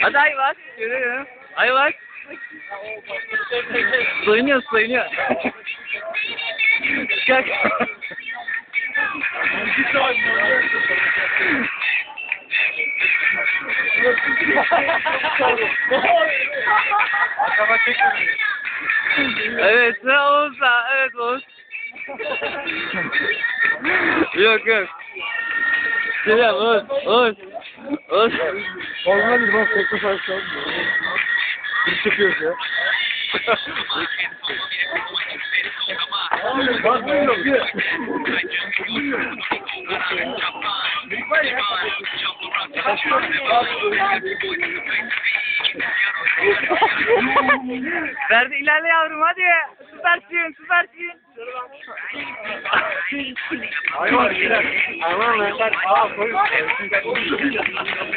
Hadi ay bak. Görüyorum. Ay bak. Soyunuyor soyunuyor. Kalk. Arkama çekmiyor. evet sıra Oğuz'da. Evet Oğuz. Yok yok. Selam Oğuz. Oğuz. Oğuz. Olmaz bir bak ya. Bak ne yok ya. Ferdi ilerle yavrum hadi. Süpersin süpersin. Hayvan. Hayvan lan. Aa koy.